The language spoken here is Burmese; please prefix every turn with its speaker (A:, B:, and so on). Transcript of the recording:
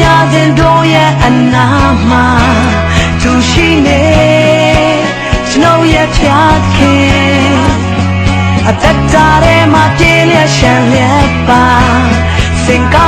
A: ညာစဉ်တို့ရဲ့အနာမှာသူရှိနေကျွန်ုပ်ရဲ့ဖျားခင်အသက်တာထဲမှာပြည့်လျက်ရှံလျက်ပါစင်ကော